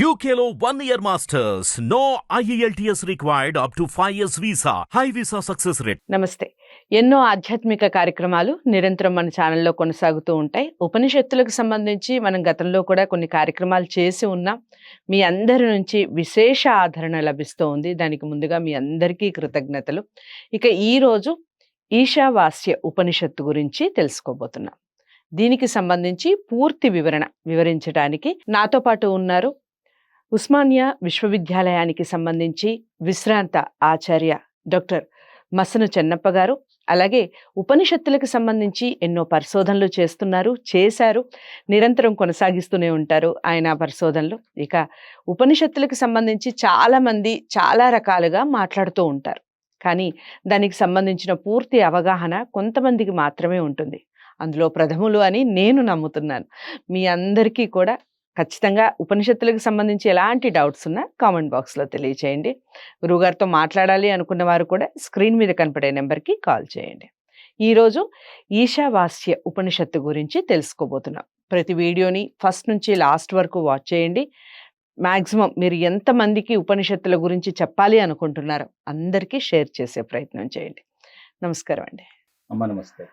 యూకేలో one year masters no E IELTS required up to 5 years visa. High visa success rate. నమస్తే. ఎన్నో ఆధ్యాత్మిక కార్యక్రమాలు నిరంతరం మన ఛానల్లో కొనసాగుతూ ఉంటాయి. ఉపనిషత్తులకు సంబంధించి మనం గతంలో కూడా కొన్ని కార్యక్రమాలు చేసి ఉన్నాం. మీ అందరి నుంచి విశేష ఆదరణ లభిస్తూ ఉంది. దానికి ముందుగా మీ అందరికీ కృతజ్ఞతలు. ఇక ఈరోజు ఈశావాస్య ఉపనిషత్తు గురించి తెలుసుకోబోతున్నాం. దీనికి సంబంధించి పూర్తి వివరణ వివరించడానికి నాతో పాటు ఉన్నారు ఉస్మానియా విశ్వవిద్యాలయానికి సంబంధించి విశ్రాంత ఆచార్య డాక్టర్ మసను చెన్నప్ప గారు అలాగే ఉపనిషత్తులకు సంబంధించి ఎన్నో పరిశోధనలు చేస్తున్నారు చేశారు నిరంతరం కొనసాగిస్తూనే ఉంటారు ఆయన పరిశోధనలు. ఇక ఉపనిషత్తులకు సంబంధించి చాలామంది చాలా రకాలుగా మాట్లాడుతూ ఉంటారు. కానీ దానికి సంబంధించిన పూర్తి అవగాహన కొంతమందికి మాత్రమే ఉంటుంది. అందులో ప్రథములు అని నేను నమ్ముతున్నాను. మీ అందరికీ కూడా ఖచ్చితంగా ఉపనిషత్తులకు సంబంధించి ఎలాంటి డౌట్స్ ఉన్నా కామెంట్ బాక్స్లో తెలియచేయండి. గురువుగారితో మాట్లాడాలి అనుకున్న వారు కూడా స్క్రీన్ మీద కనపడే నెంబర్కి కాల్ చేయండి. ఈరోజు ఈశావాస్య ఉపనిషత్తు గురించి తెలుసుకోబోతున్నాం. ప్రతి వీడియోని ఫస్ట్ నుంచి లాస్ట్ వరకు వాచ్ చేయండి. మ్యాక్సిమం మీరు ఎంతమందికి ఉపనిషత్తుల గురించి చెప్పాలి అనుకుంటున్నారో అందరికీ షేర్ చేసే ప్రయత్నం చేయండి. నమస్కారం అండి. అమ్మ నమస్తే.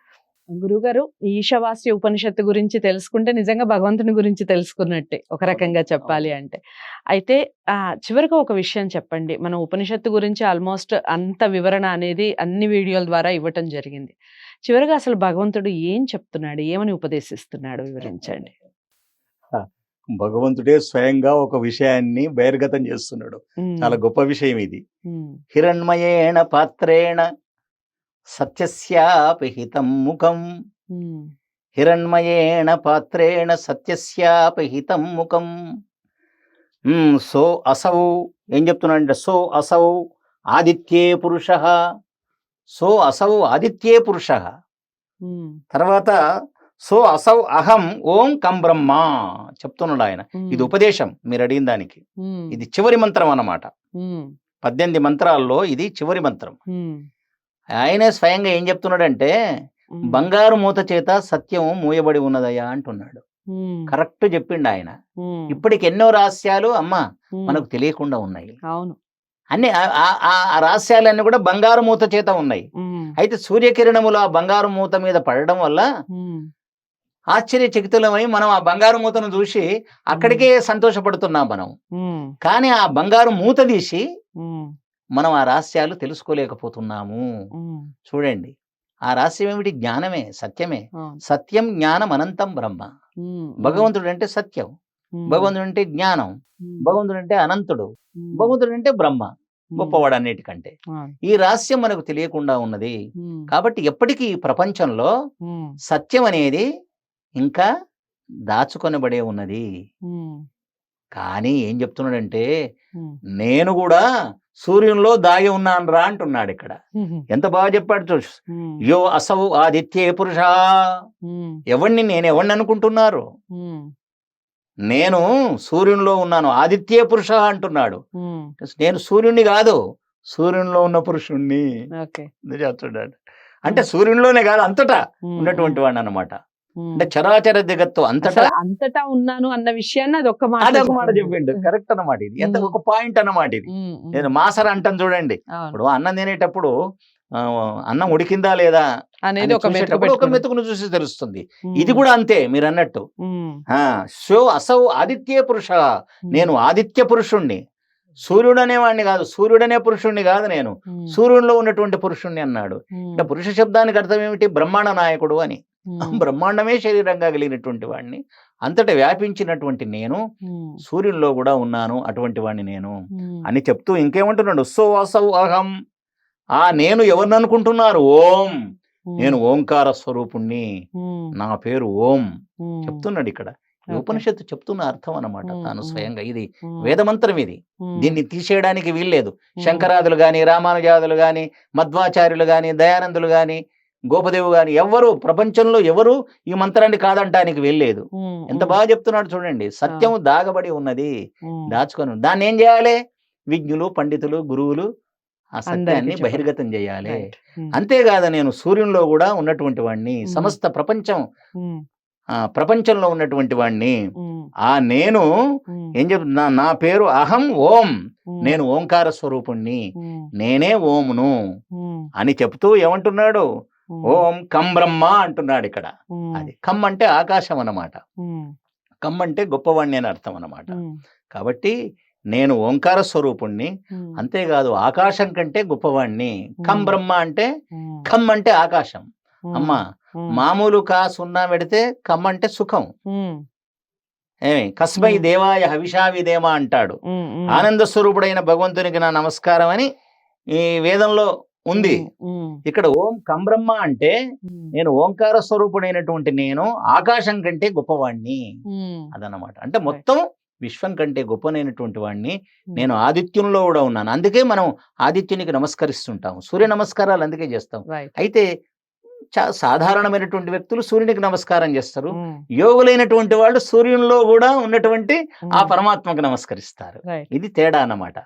గురుగారు ఈశావాస్య ఉపనిషత్తు గురించి తెలుసుకుంటే నిజంగా భగవంతుని గురించి తెలుసుకున్నట్టే ఒక రకంగా చెప్పాలి అంటే. అయితే ఆ చివరిగా ఒక విషయం చెప్పండి. మనం ఉపనిషత్తు గురించి ఆల్మోస్ట్ అంత వివరణ అనేది అన్ని వీడియోల ద్వారా ఇవ్వటం జరిగింది. చివరిగా అసలు భగవంతుడు ఏం చెప్తున్నాడు? ఏమని ఉపదేశిస్తున్నాడు? వివరించండి. భగవంతుడే స్వయంగా ఒక విషయాన్ని బహిర్గతం చేస్తున్నాడు. చాలా గొప్ప విషయం ఇది. హిరణ్మయేణ పాత్రేణ సత్యస్యాపి హితం ముఖం. హిరణ్మయేణ పాత్రేణ సత్యస్యాపి హితం ముఖం. సో అసౌ ఏం చెప్తున్నాడంటే సో అసౌ ఆదిత్యే పురుష. సో అసౌ ఆదిత్యే పురుష. తర్వాత సో అసౌ అహం ఓం కం బ్రహ్మ చెప్తున్నాడు ఆయన. ఇది ఉపదేశం మీరు అడిగిన దానికి. ఇది చివరి మంత్రం అన్నమాట. పద్దెనిమిది మంత్రాల్లో ఇది చివరి మంత్రం. ఆయనే స్వయంగా ఏం చెప్తున్నాడంటే బంగారు మూత చేత సత్యం మూయబడి ఉన్నదయ్యా అంటున్నాడు. కరెక్ట్ చెప్పిండు ఆయన. ఇప్పటికి ఎన్నో రహస్యాలు అమ్మ మనకు తెలియకుండా ఉన్నాయి. అవును. అన్ని ఆ- రహస్యాలన్నీ కూడా బంగారు మూత చేత ఉన్నాయి. అయితే సూర్యకిరణములు ఆ బంగారు మూత మీద పడడం వల్ల ఆశ్చర్యచకితులమై మనం ఆ బంగారు మూతను చూసి అక్కడికే సంతోషపడుతున్నాం మనం. కానీ ఆ బంగారు మూత తీసి మనం ఆ రహస్యాలు తెలుసుకోలేకపోతున్నాము. చూడండి. ఆ రహస్యం ఏమిటి? జ్ఞానమే సత్యమే. సత్యం జ్ఞానం అనంతం బ్రహ్మ. భగవంతుడు అంటే సత్యం. భగవంతుడు అంటే జ్ఞానం. భగవంతుడు అంటే అనంతుడు. భగవంతుడు అంటే బ్రహ్మ. గొప్పవాడు అన్నిటికంటే. ఈ రహస్యం మనకు తెలియకుండా ఉన్నది. కాబట్టి ఎప్పటికీ ఈ ప్రపంచంలో సత్యం అనేది ఇంకా దాచుకొనబడే ఉన్నది. కానీ ఏం చెప్తున్నాడంటే నేను కూడా సూర్యునిలో దాగి ఉన్నాను రా అంటున్నాడు ఇక్కడ ఎంత బాగా చెప్పాడు చూ ఉమ్, యో అసౌ ఆదిత్యే పురుష ఉమ్, ఎవరిని నేను ఎవరిని అనుకుంటున్నారు? నేను సూర్యునిలో ఉన్నాను ఆదిత్యే పురుష అంటున్నాడు. నేను సూర్యుడిని కాదు సూర్యునిలో ఉన్న పురుషుణ్ణి చెప్తున్నాడు. అంటే సూర్యునిలోనే కాదు అంతటా ఉన్నటువంటి వాడిని అనమాట. అంటే చరాచర జగత్తు అంతటా అంతటా ఉన్నాను అన్న విషయాన్ని అది ఒక్క మాట అది ఒక మాట. చెప్పిండు. కరెక్ట్ అన్నమాట ఇది. ఎంత. ఒక పాయింట్ అన్నమాట ఇది. నేను మాసర అంటాను చూడండి. ఇప్పుడు అన్నం తినేటప్పుడు అన్నం ఉడికిందా లేదా అనేది అని ఒక ఒక. మెతుకును చూసి తెలుస్తుంది. ఇది కూడా అంతే మీరు అన్నట్టు సో అసౌ ఆదిత్య పురుష. నేను ఆదిత్య పురుషుణ్ణి. సూర్యుడు అనేవాడిని కాదు సూర్యుడనే పురుషుణ్ణి కాదు నేను. ఉమ్, సూర్యునిలో ఉన్నటువంటి పురుషుణ్ణి అన్నాడు. అంటే పురుష శబ్దానికి అర్థం ఏమిటి? బ్రహ్మాండ నాయకుడు అని. బ్రహ్మాండమే శరీరంగా కలిగినటువంటి వాడిని అంతటా వ్యాపించినటువంటి నేను ఉమ్, సూర్యునిలో కూడా ఉన్నాను అటువంటి వాడిని నేను అని చెప్తూ ఇంకేమంటున్నాడు? సో అహం. ఆ నేను ఎవరిని అనుకుంటున్నారు ఓం నేను ఓంకార స్వరూపుణ్ణి. నా పేరు ఓం. చెప్తున్నాడు ఇక్కడ. ఉపనిషత్తు చెప్తున్న అర్థం అన్నమాట ఉమ్, తాను. స్వయంగా. ఇది వేదమంత్రం ఇది. దీన్ని తీసేయడానికి వీల్లేదు. శంకరాదులు గాని రామానుజాదులు గాని మధ్వాచార్యులు గాని దయానందులు గాని గోపదేవు గాని ఎవరు ప్రపంచంలో ఎవరు ఈ మంత్రాన్ని కాదంటానికి వెళ్ళలేదు ఎంత బాగా చెప్తున్నాడు చూడండి. సత్యము దాగబడి ఉన్నది. దాచుకొని. దాన్ని ఏం చేయాలి? విజ్ఞులు పండితులు గురువులు ఆ సత్యాన్ని. బహిర్గతం చేయాలి. అంతేకాదు నేను సూర్యునిలో కూడా ఉన్నటువంటి వాడిని. సమస్త ప్రపంచం ప్రపంచంలో ఉన్నటువంటి వాడిని ఆ నేను ఏం చెప్తున్నా నా పేరు అహం ఓం. నేను ఓంకార స్వరూపుణ్ణి. నేనే ఓమును. అని చెప్తూ ఏమంటున్నాడు? ఓం కం బ్రహ్మ అంటున్నాడు ఇక్కడ. అది కమ్ అంటే ఆకాశం అన్నమాట. కమ్ అంటే గొప్పవాణ్ణి అని అర్థం అన్నమాట. కాబట్టి నేను ఓంకార స్వరూపుణ్ణి. అంతేకాదు ఆకాశం కంటే గొప్పవాణ్ణి. కం. బ్రహ్మ అంటే ఖమ్ అంటే ఆకాశం. అమ్మా మామూలు కా సున్నా పెడితే కమ్ అంటే సుఖం. ఏమి? కస్మై. దేవాయ హవిషావిదేమ అంటాడు. ఆనంద స్వరూపుడైన భగవంతునికి నా నమస్కారం అని ఈ వేదంలో ఉంది. ఇక్కడ ఓం కంబ్రహ్మ అంటే నేను ఓంకార స్వరూపుడైనటువంటి నేను ఆకాశం కంటే గొప్పవాణ్ణి ఉమ్, అదన్నమాట. అంటే మొత్తం విశ్వం కంటే గొప్పనైనటువంటి వాడిని నేను ఆదిత్యంలో కూడా ఉన్నాను. అందుకే మనం ఆదిత్యునికి నమస్కరిస్తుంటాం సూర్య నమస్కారాలు అందుకే చేస్తాం. అయితే సాధారణమైనటువంటి వ్యక్తులు సూర్యునికి నమస్కారం చేస్తారు. యోగులైనటువంటి వాళ్ళు సూర్యునిలో కూడా ఉన్నటువంటి ఆ పరమాత్మకు నమస్కరిస్తారు. ఇది తేడా అన్నమాట.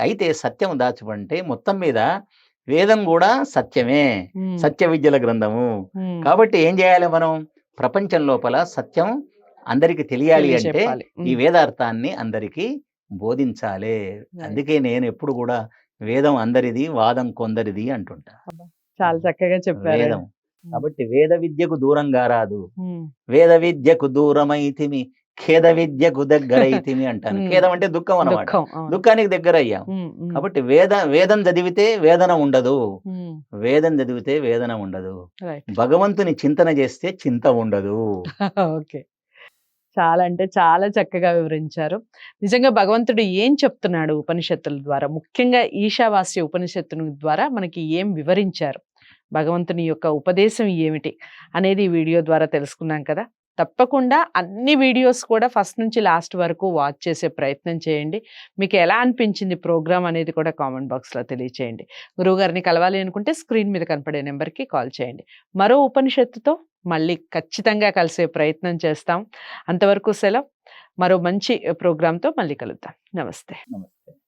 అయితే సత్యం దాచబంటే మొత్తం మీద వేదం కూడా సత్యమే. సత్య విద్యల గ్రంథము. కాబట్టి ఏం చేయాలి మనం? ప్రపంచం లోపల సత్యం అందరికి తెలియాలి అంటే. ఈ వేదార్థాన్ని అందరికీ బోధించాలి. అందుకే నేను ఎప్పుడు కూడా వేదం అందరిది వాదం కొందరిది అంటుంటా. చాలా చక్కగా చెప్పారు వేదం. కాబట్టి వేద విద్యకు దూరంగా రాదు వేద విద్యకు దూరమైతిమి ఖేద విద్యకు దగ్గరైతిమి అంటాను. ఖేదం అంటే దుఃఖం అవును. దుఃఖానికి దగ్గర అయ్యాం కాబట్టి వేద వేదం చదివితే వేదన ఉండదు. వేదం చదివితే వేదన ఉండదు. భగవంతుని చింతన చేస్తే చింత ఉండదు. ఓకే. చాలా అంటే చాలా చక్కగా వివరించారు. నిజంగా భగవంతుడు ఏం చెప్తున్నాడు ఉపనిషత్తుల ద్వారా? ముఖ్యంగా ఈశావాస్య ఉపనిషత్తుని ద్వారా మనకి ఏం వివరించారు? భగవంతుని యొక్క ఉపదేశం ఏమిటి అనేది వీడియో ద్వారా తెలుసుకున్నాం కదా. తప్పకుండా అన్ని వీడియోస్ కూడా ఫస్ట్ నుంచి లాస్ట్ వరకు వాచ్ చేసే ప్రయత్నం చేయండి. మీకు ఎలా అనిపించింది ప్రోగ్రామ్ అనేది కూడా కామెంట్ బాక్స్లో తెలియచేయండి. గురువుగారిని కలవాలి అనుకుంటే స్క్రీన్ మీద కనపడే నెంబర్కి కాల్ చేయండి. మరో ఉపనిషత్తుతో మళ్ళీ ఖచ్చితంగా కలిసే ప్రయత్నం చేస్తాం. అంతవరకు సెలవు. మరో మంచి ప్రోగ్రాంతో మళ్ళీ కలుద్దాం. నమస్తే. నమస్తే.